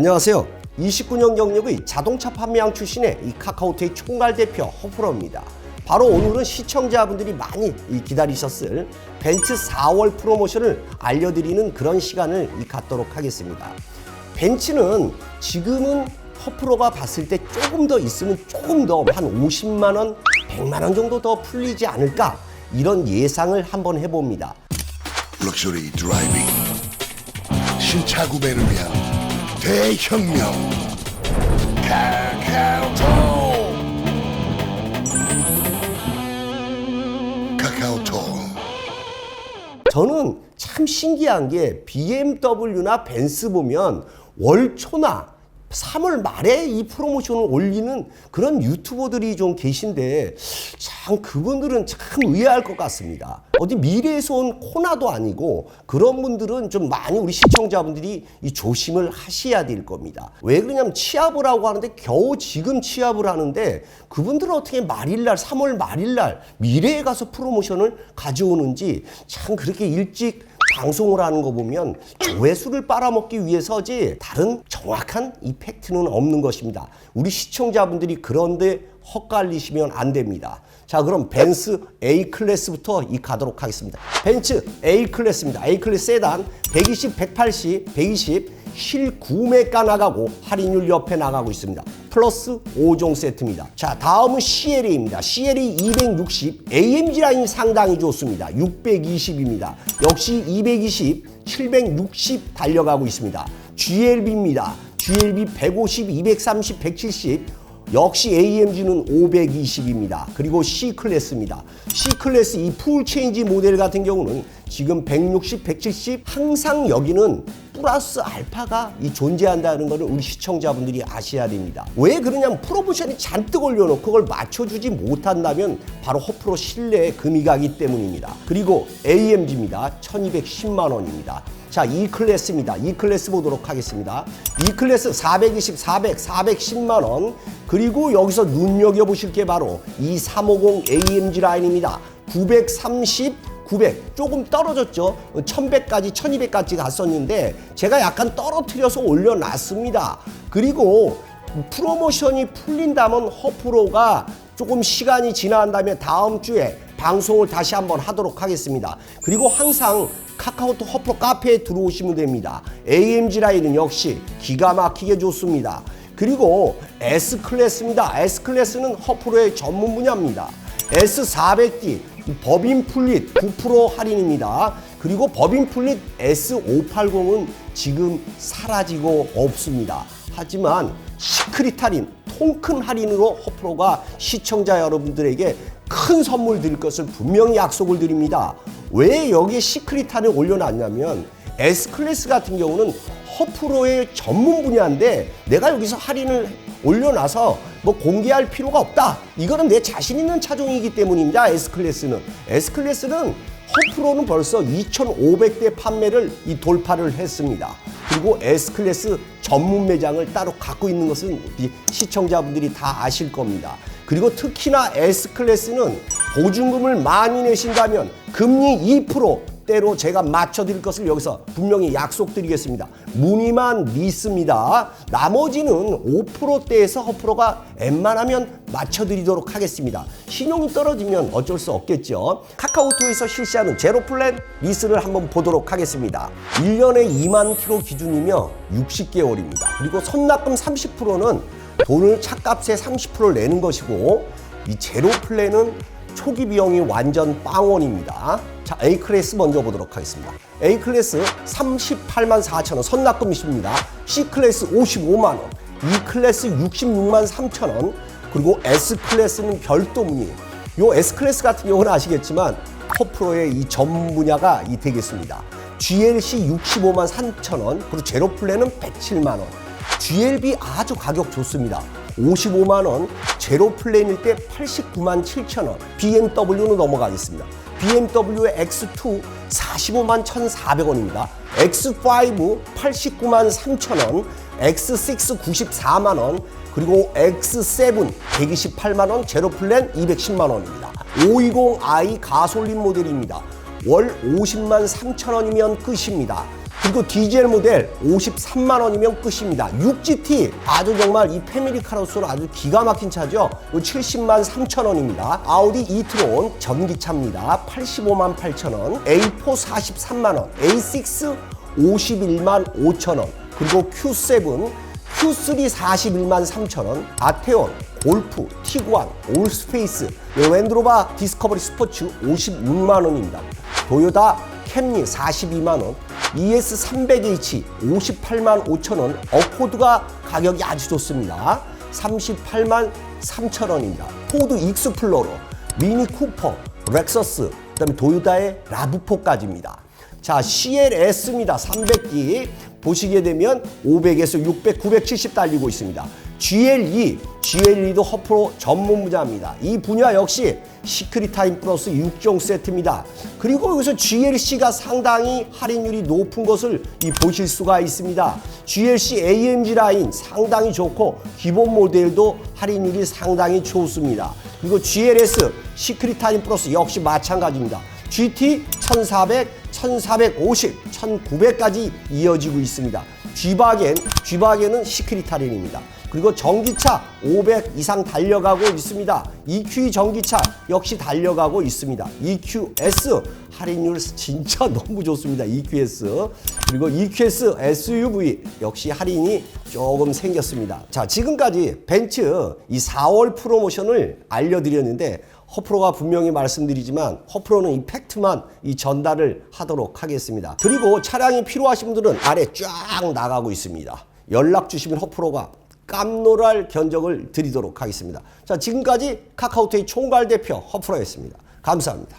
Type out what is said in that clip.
안녕하세요. 29년 경력의 자동차 판매왕 출신의 이 카카오톡의 총괄 대표 허프로입니다. 바로 오늘은 시청자분들이 많이 이 기다리셨을 벤츠 4월 프로모션을 알려드리는 그런 시간을 이 갖도록 하겠습니다. 벤츠는 지금은 허프로가 봤을 때 조금 더 있으면 조금 더 한 50만 원, 100만 원 정도 더 풀리지 않을까 이런 예상을 한번 해봅니다. 럭셔리 드라이빙 신차 구매를 위한 대혁명. 카카오톡. 카카오톡. 저는 참 신기한 게 BMW나 벤츠 보면 월초나 3월 말에 이 프로모션을 올리는 그런 유튜버들이 좀 계신데 참 그분들은 참 의아할 것 같습니다. 어디 미래에서 온 코나도 아니고 그런 분들은 좀 많이 우리 시청자분들이 이 조심을 하셔야 될 겁니다. 왜 그러냐면 취합을 하고 하는데 겨우 지금 취합을 하는데 그분들은 어떻게 말일날 3월 말일날 미래에 가서 프로모션을 가져오는지 참 그렇게 일찍 방송을 하는 거 보면 조회수를 빨아먹기 위해서지 다른 정확한 이 팩트는 없는 것입니다. 우리 시청자분들이 그런데 헛갈리시면 안 됩니다. 자, 그럼 벤츠 A 클래스부터 이 가도록 하겠습니다. 벤츠 A 클래스입니다. A 클래스 세단 120, 180, 120 실구매가 나가고 할인율 옆에 나가고 있습니다. 플러스 5종 세트입니다. 자, 다음은 CLA입니다. CLA 260, AMG 라인 상당히 좋습니다. 620입니다. 역시 220, 760 달려가고 있습니다. GLB입니다. GLB 150, 230, 170, 역시 AMG는 520입니다. 그리고 C 클래스입니다. C 클래스 이 풀 체인지 모델 같은 경우는 지금 160, 170 항상 여기는 플러스 알파가 이 존재한다는 것을 우리 시청자분들이 아셔야 됩니다. 왜 그러냐면 프로모션이 잔뜩 올려놓고 그걸 맞춰주지 못한다면 바로 허프로 신뢰의 금이 가기 때문입니다. 그리고 AMG입니다. 1210만 원입니다. 자, E 클래스입니다. E 클래스 보도록 하겠습니다. E 클래스 420, 400, 410만 원. 그리고 여기서 눈여겨 보실 게 바로 이 350 AMG 라인입니다. 930, 900 조금 떨어졌죠. 1100까지 1200까지 갔었는데 제가 약간 떨어뜨려서 올려놨습니다. 그리고 프로모션이 풀린다면 허프로가 조금 시간이 지난 다음에 다음 주에 방송을 다시 한번 하도록 하겠습니다. 그리고 항상 카카오톡 허프로 카페에 들어오시면 됩니다. AMG 라인은 역시 기가 막히게 좋습니다. 그리고 S 클래스입니다. S 클래스는 허프로의 전문 분야입니다. S400D 법인 풀릿 9% 할인입니다. 그리고 법인 풀릿 S580은 지금 사라지고 없습니다. 하지만 시크릿 할인, 통큰 할인으로 허프로가 시청자 여러분들에게 큰 선물 드릴 것을 분명히 약속을 드립니다. 왜 여기에 시크릿 할인을 올려놨냐면 S클래스 같은 경우는 허프로의 전문 분야인데 내가 여기서 할인을 올려놔서 뭐 공개할 필요가 없다. 이거는 내 자신 있는 차종이기 때문입니다. S클래스는. S클래스는 허프로는 벌써 2,500대 판매를 이 돌파를 했습니다. 그리고 S클래스 전문 매장을 따로 갖고 있는 것은 이 시청자분들이 다 아실 겁니다. 그리고 특히나 S클래스는 보증금을 많이 내신다면 금리 2% 때로 제가 맞춰드릴 것을 여기서 분명히 약속드리겠습니다. 무늬만 믿습니다. 나머지는 5%대에서 허프로가 웬만하면 맞춰드리도록 하겠습니다. 신용이 떨어지면 어쩔 수 없겠죠. 카카오톡에서 실시하는 제로 플랜 리스를 한번 보도록 하겠습니다. 1년에 2만 킬로 기준이며 60개월입니다. 그리고 선납금 30%는 돈을 차값의 30%를 내는 것이고 이 제로 플랜은 초기 비용이 완전 빵원입니다. 자, A 클래스 먼저 보도록 하겠습니다. A 클래스 38만 4천 원 선납금이십니다. C 클래스 55만 원, E 클래스 66만 3천 원, 그리고 S 클래스는 별도 문의. 요 S 클래스 같은 경우는 아시겠지만 커프로의 이 전문 분야가 이 되겠습니다. GLC 65만 3천 원, 그리고 제로 플랜은 107만 원. GLB 아주 가격 좋습니다. 55만 원, 제로 플랜일 때 89만 7천 원. BMW는 넘어가겠습니다. BMW X2 45만 1,400원입니다. X5 89만 3천 원, X6 94만 원, 그리고 X7 128만 원, 제로 플랜 210만 원입니다. 520i 가솔린 모델입니다. 월 50만 3천 원이면 끝입니다. 그리고 디젤 모델 53만 원이면 끝입니다. 6GT 아주 정말 이 패밀리 카로서는 아주 기가 막힌 차죠. 이 70만 3천 원입니다. 아우디 이트론 전기차입니다. 85만 8천 원. A4 43만 원. A6 51만 5천 원. 그리고 Q7 Q3 41만 3천 원, 아테온, 골프, 티구안, 올스페이스, 랜드로바 디스커버리 스포츠 56만 원입니다. 도요타 캠리 42만 원, ES 300H 58만 5천 원, 어코드가 가격이 아주 좋습니다. 38만 3천 원입니다. 포드 익스플로러, 미니 쿠퍼, 렉서스, 그 다음에 도요타의 라브4까지입니다. 자, CLS입니다. 300기. 보시게 되면 500에서 600, 970 달리고 있습니다. GLE, GLE도 허프로 전문 분야입니다. 이 분야 역시 시크릿 타임 플러스 6종 세트입니다. 그리고 여기서 GLC가 상당히 할인율이 높은 것을 이 보실 수가 있습니다. GLC AMG 라인 상당히 좋고 기본 모델도 할인율이 상당히 좋습니다. 그리고 GLS 시크릿 타임 플러스 역시 마찬가지입니다. GT 1400, 1450, 1900까지 이어지고 있습니다. G바겐, G바겐은 시크릿 할인입니다. 그리고 전기차 500 이상 달려가고 있습니다. EQ 전기차 역시 달려가고 있습니다. EQS 할인율 진짜 너무 좋습니다. EQS 그리고 EQS SUV 역시 할인이 조금 생겼습니다. 자 지금까지 벤츠 이 4월 프로모션을 알려드렸는데 허프로가 분명히 말씀드리지만 허프로는 이 팩트만 이 전달을 하도록 하겠습니다. 그리고 차량이 필요하신 분들은 아래 쫙 나가고 있습니다. 연락 주시면 허프로가 깜놀할 견적을 드리도록 하겠습니다. 자, 지금까지 카카오톡의 총괄 대표 허프로였습니다. 감사합니다.